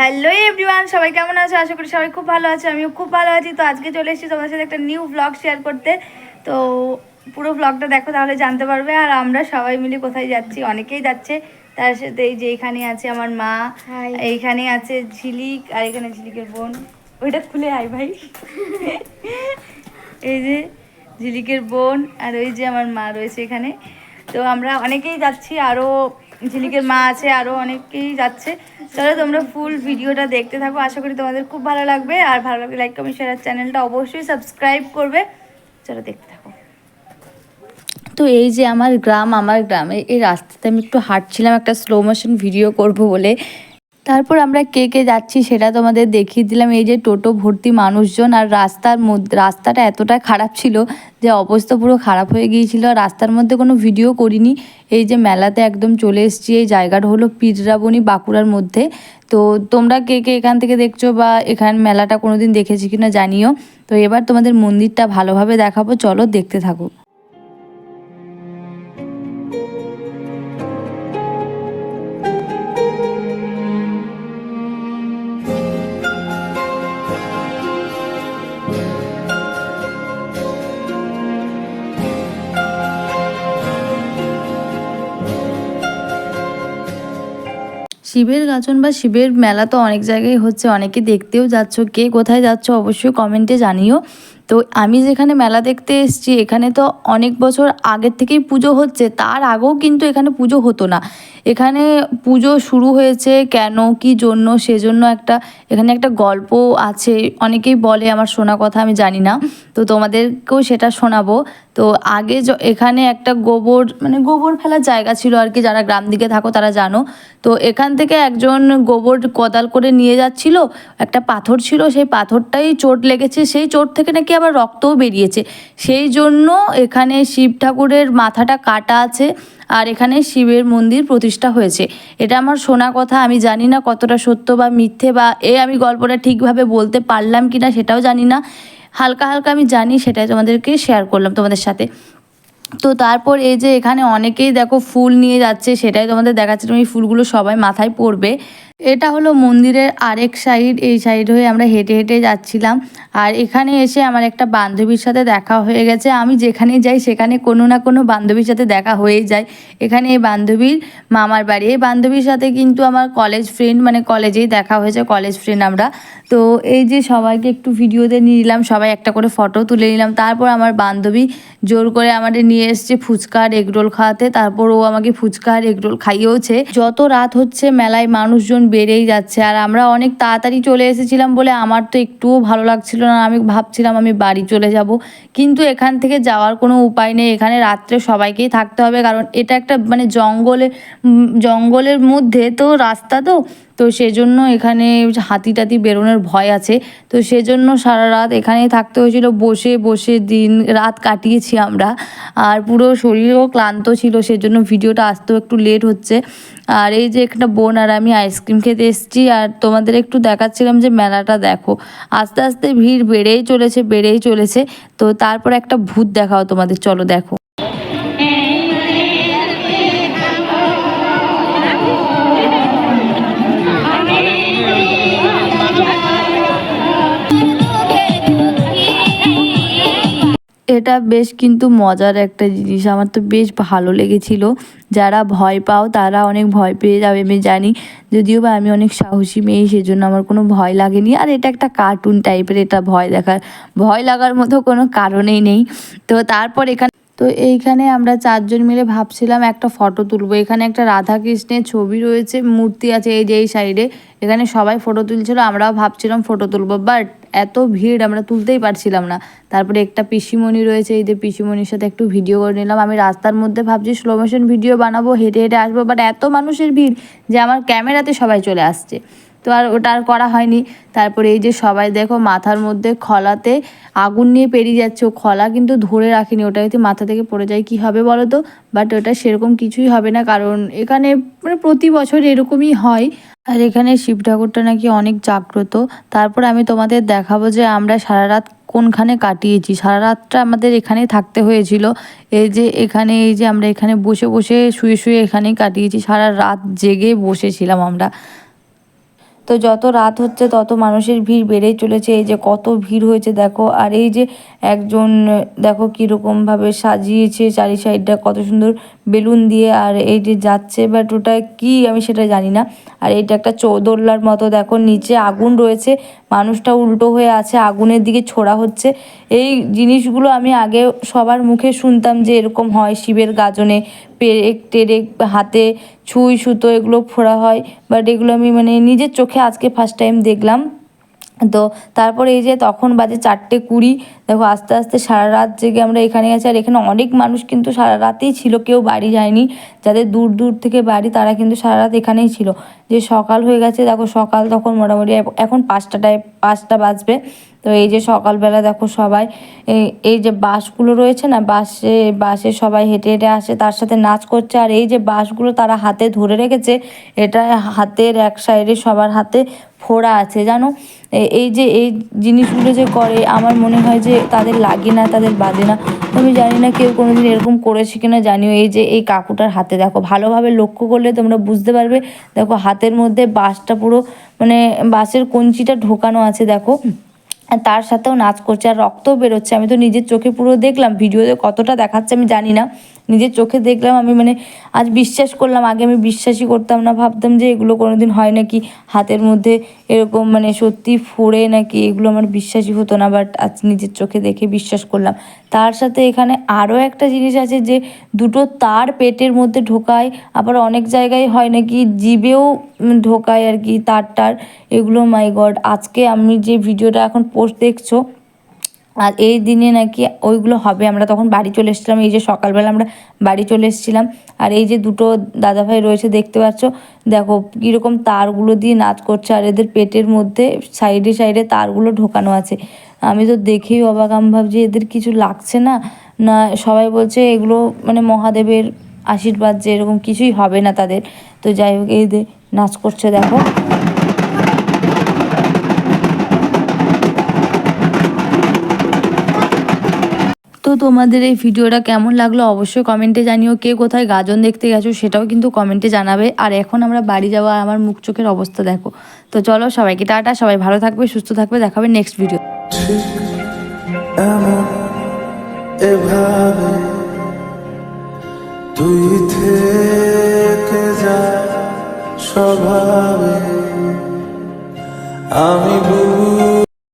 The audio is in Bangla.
হ্যালো এভরিওয়ান সবাই কেমন আছো? আশা করি সবাই খুব ভালো আছে আমিও খুব ভালো আছি। তো আজকে চলে এসেছি তোমাদের সাথে একটা নিউ ব্লগ শেয়ার করতে। তো পুরো ব্লগটা দেখো তাহলে জানতে পারবে। আর আমরা সবাই মিলে কোথায় যাচ্ছি? অনেকেই যাচ্ছে। তার সাথে এই যে এইখানে আছে আমার মা. এইখানে আছে ঝিলিক আর এখানে ঝিলিকের বোন। ওইটা খুলে আয় ভাই। এই যে ঝিলিকের বোন আর ওই যে আমার মা রয়েছে এখানে। তো আমরা অনেকেই যাচ্ছি আরও ঝিলিকের মা আছে আরও অনেকেই যাচ্ছে। চলো তোমরা ফুল ভিডিওটা দেখতে থাকো। আশা করি তোমাদের খুব ভালো লাগবে। আর ভালো লাগলে লাইক কমেন্ট শেয়ার চ্যানেলটা অবশ্যই সাবস্ক্রাইব করবে। চলো দেখতে থাকো। তো এই যে আমার গ্রাম, আমার গ্রামে এই রাস্তাতে আমি একটু হাঁটছিলাম একটা স্লো মোশন ভিডিও করব বলে। তারপর আমরা কে কে যাচ্ছি সেটা তোমাদের দেখিয়ে দিলাম। এই যে টোটো ভর্তি মানুষজন আর রাস্তার রাস্তাটা এতটা খারাপ ছিল যে অবস্থা পুরো খারাপ হয়ে গিয়েছিল। আর রাস্তার মধ্যে কোনো ভিডিও করিনি। এই যে মেলাতে একদম চলে এসেছি। এই জায়গাটা হলো পিররাবণী বাঁকুড়ার মধ্যে। তো তোমরা কে কে এখান থেকে দেখছ বা এখান মেলাটা কোনোদিন দেখেছি কিনা জানিও। তো এবার তোমাদের মন্দিরটা ভালোভাবে দেখাবো। চলো দেখতে থাকো। শিবের গাজন বা শিবের মেলা তো অনেক জায়গায় হচ্ছে, অনেকে দেখতেও যাচ্ছ। কে কোথায় যাচ্ছ অবশ্যই কমেন্টে জানিও। তো আমি যেখানে মেলা দেখতে এসেছি, এখানে তো অনেক বছর আগের থেকেই পুজো হচ্ছে, তার আগেও কিন্তু এখানে পুজো হতো না। এখানে পুজো শুরু হয়েছে কেন, কি জন্য, সেজন্য একটা, এখানে একটা গল্প আছে, অনেকেই বলে আমার শোনা কথা, আমি জানি না। তো তোমাদেরকেও সেটা শোনাবো। তো আগে এখানে একটা গোবর মানে গোবর ফেলার জায়গা ছিল আর কি, যারা গ্রাম দিকে থাকো তারা জানো। তো এখান থেকে একজন গোবর কোদাল করে নিয়ে যাচ্ছিল, একটা পাথর ছিল, সেই পাথরটাই চোট লেগেছে, সেই চোট থেকে নাকি আবার রক্তও বেরিয়েছে। সেই জন্য এখানে শিব ঠাকুরের মাথাটা কাটা আছে আর এখানে শিবের মন্দির প্রতিষ্ঠা হয়েছে। এটা আমার শোনা কথা, আমি জানি না কতটা সত্য বা মিথ্যে বা এ আমি গল্পটা ঠিকভাবে বলতে পারলাম কি না সেটাও জানি না। হালকা হালকা আমি জানি, সেটাই তোমাদেরকে শেয়ার করলাম তোমাদের সাথে। তো তারপর এই যে এখানে অনেকেই দেখো ফুল নিয়ে যাচ্ছে, সেটাই তোমাদের দেখাচ্ছিলাম এই ফুলগুলো সবাই মাথায় পড়বে। এটা হলো মন্দিরের আরেক সাইড, এই সাইড হয়ে আমরা হেঁটে হেঁটে যাচ্ছিলাম। আর এখানে এসে আমার একটা বান্ধবীর সাথে দেখা হয়ে গেছে। আমি যেখানে যাই সেখানে কোনো না কোনো বান্ধবীর সাথে দেখা হয়েই যায়। এখানে এই বান্ধবীর মামার বাড়ি। এই বান্ধবীর সাথে কিন্তু আমার কলেজ ফ্রেন্ড মানে কলেজেই দেখা হয়েছে কলেজ ফ্রেন্ড আমরা। তো এই যে সবাইকে একটু ভিডিওতে নিয়ে নিলাম, সবাই একটা করে ফটো তুলে নিলাম। তারপর আমার বান্ধবী জোর করে আমাদের নিয়ে এসছে ফুচকা আর এগরোল খাওয়াতে। তারপর ও আমাকে ফুচকা আর এগরোল খাইয়েওছে। যত রাত হচ্ছে, মেলায় মানুষজন বেড়েই যাচ্ছে। আর আমরা অনেক তাড়াতাড়ি চলে এসেছিলাম বলে আমার তো একটুও ভালো লাগছিল না। আমি ভাবছিলাম আমি বাড়ি চলে যাব। কিন্তু এখান থেকে যাওয়ার কোনো উপায় নেই। এখানে রাত্রে সবাইকেই থাকতে হবে। কারণ এটা একটা মানে জঙ্গলে জঙ্গলের মধ্যে তো রাস্তা তো তো সেজন্য এখানে হাতি টাতি বেরোনোর ভয় আছে। তো সেজন্য সারা রাত এখানেই থাকতে হয়েছিল। বসে বসে দিন, রাত কাটিয়েছি আমরা। আর পুরো শরীরও ক্লান্ত ছিল, সেজন্য ভিডিওটা আসতেও একটু লেট হচ্ছে। আর এই যে একটা বোন আর আমি আইসক্রিম খেতে এসেছি। আর তোমাদের একটু দেখাচ্ছিলাম যে মেলাটা দেখো। আস্তে আস্তে ভিড় বেড়েই চলেছে বেড়েই চলেছে। তো তারপর একটা ভূত দেখাও তোমাদের। চলো দেখো। এটা বেশ কিন্তু মজার একটা জিনিস। আমার তো বেশ ভালো লেগেছিল। যারা ভয় পাও, তারা অনেক ভয় পেয়ে যাবে, আমি জানি। যদিও বা আমি অনেক সাহসী মেয়ে, সেজন্য আমার কোনো ভয় লাগেনি। আর এটা একটা কার্টুন টাইপের এটা ভয় দেখার, ভয় লাগার মতো কোনো কারণেই নেই। তো তারপর এখানে তো এইখানে আমরা চারজন মিলে ভাবছিলাম একটা ফটো তুলবো। এখানে একটা রাধা কৃষ্ণের ছবি রয়েছে, মূর্তি আছে এই যে এই সাইডে। এখানে সবাই ফটো তুলছিল, আমরাও ভাবছিলাম ফটো তুলবো, বাট এত ভিড় আমরা তুলতেই পারছিলাম না। তারপরে একটা পিসিমণি রয়েছে, এই যে পিসিমণির সাথে একটু ভিডিও করে নিলাম। আমি রাস্তার মধ্যে ভাবছি স্লো মোশন ভিডিও বানাবো, হেঁটে হেঁটে আসব, বাট এত মানুষের ভিড় যে আমার ক্যামেরাতে সবাই চলে আসছে। তো আর ওটা আর করা হয়নি। তারপরে এই যে সবাই দেখো মাথার মধ্যে খলাতে আগুন নিয়ে পেরিয়ে যাচ্ছে। ও খলা কিন্তু ধরে রাখিনি। ওটা যদি মাথা থেকে পড়ে যায় কি হবে বলো তো বাট ওটা সেরকম কিছুই হবে না। কারণ এখানে মানে প্রতি বছর এরকমই হয়। আর এখানে শিব ঠাকুরটা নাকি অনেক জাগ্রত। তারপর আমি তোমাদের দেখাবো যে আমরা সারা রাত কোনখানে কাটিয়েছি। সারা রাতটা আমাদের এখানেই থাকতে হয়েছিল। এই যে এখানে, এই যে আমরা এখানে বসে বসে শুয়ে শুয়ে এখানেই কাটিয়েছি। সারা রাত জেগে বসেছিলাম আমরা। তো যত রাত হচ্ছে, তত মানুষের ভিড় বেড়েই চলেছে। এই যে কত ভিড় হয়েছে, দেখো। আর এই যে একজন, দেখো কীরকমভাবে সাজিয়েছে চারি সাইডটা কত সুন্দর বেলুন দিয়ে। আর এই যে যাচ্ছে বাট ওটা কি আমি সেটা জানি না। আর এইটা একটা চৌদোল্লার মতো, দেখো, নিচে আগুন রয়েছে। মানুষটা উল্টো হয়ে আছে, আগুনের দিকে ছোড়া হচ্ছে। এই জিনিসগুলো আমি আগে সবার মুখে শুনতাম যে এরকম হয় শিবের গাজনে। পেরেক, টেরেক, হাতে ছুঁই, সুতো এগুলো ফোড়া হয়। বাট এগুলো আমি মানে নিজের চোখে আজকে ফার্স্ট টাইম দেখলাম। তো তারপরে এই যে তখন বাজে চারটে কুড়ি, দেখো আস্তে আস্তে সারা রাত জেগে আমরা এখানে গেছি আর এখানে অনেক মানুষ কিন্তু সারা রাতেই ছিল, কেউ বাড়ি যায়নি। যাদের দূর দূর থেকে বাড়ি, তারা কিন্তু সারা রাত এখানেই ছিল। যে সকাল হয়ে গেছে, দেখো সকাল তখন মোটামুটি এখন পাঁচটাটায় পাঁচটা বাজবে। তো এই যে সকালবেলা দেখো সবাই এই- যে বাসগুলো রয়েছে না বাসে বাসে সবাই হেঁটে হেঁটে আসে, তার সাথে নাচ করছে, আর এই যে বাসগুলো তারা হাতে ধরে রেখেছে, এটা হাতের এক সাইডে সবার হাতে ফোড়া আছে, জানো? এই যে, এই জিনিসগুলো যে করে, আমার মনে হয় যে তাদের লাগে না, তাদের বাজে না। আমি জানি না কেউ কোনোদিন এরকম করেছে কিনা, জানিও এই যে, এই কাকুটার হাতে দেখো, ভালোভাবে লক্ষ্য করলে তোমরা বুঝতে পারবে, দেখো হাতের মধ্যে বাসটা পুরো মানে বাসের কঞ্চিটা ঢোকানো আছে, দেখো। তার সাথেও নাচ করছে আর রক্তও বেরোচ্ছে। আমি তো নিজের চোখে পুরো দেখলাম, ভিডিওতে কতটা দেখাচ্ছে আমি জানি না। নিজের চোখে দেখলাম, আমি মানে আজ বিশ্বাস করলাম, আগে আমি বিশ্বাসই করতাম না, ভাবতাম যে এগুলো কোনোদিন হয় নাকি, হাতের মধ্যে এরকম মানে সত্যি ফোড়ে নাকি, এগুলো আমার বিশ্বাসই হতো না বাট আজ নিজের চোখে দেখে বিশ্বাস করলাম। তার সাথে এখানে আরও একটা জিনিস আছে যে, দুটো তার পেটের মধ্যে ঢোকায়, আবার অনেক জায়গায় হয় নাকি, জিবেও ঢোকায় আর কি তার টার এগুলো মাই গড আজকে আমি যে ভিডিওটা এখন পোস্ট দেখছ আর এই দিনে নাকি ওইগুলো হবে। আমরা তখন বাড়ি চলে এসেছিলাম, এই যে সকালবেলা আমরা বাড়ি চলে এসেছিলাম। আর এই যে দুটো দাদাভাই রয়েছে, দেখতে পাচ্ছ? দেখো, কীরকম তারগুলো দিয়ে নাচ করছে। আর এদের পেটের মধ্যে সাইডে সাইডে তারগুলো ঢোকানো আছে। আমি তো দেখেই অবাক, আমি ভাবছি, এদের কিছু লাগছে না? না, সবাই বলছে, এগুলো মানে মহাদেবের আশীর্বাদ যে এরকম কিছুই হবে না তাদের। তো যাই হোক, এই নাচ করছে, দেখো। তো তোমাদের এই ভিডিওটা কেমন লাগল অবশ্যই কমেন্টে জানিও কে কোথায় গাজন দেখতে গেছো সেটাও কিন্তু কমেন্টে জানাবে। আর এখন আমরা বাড়ি যাওয়া আমার মুখ চোখের অবস্থা দেখো। তো চলো সবাইকে টাটা, সবাই ভালো থাকবে, সুস্থ থাকবে, দেখাবে নেক্সট ভিডিও আমি বুঝি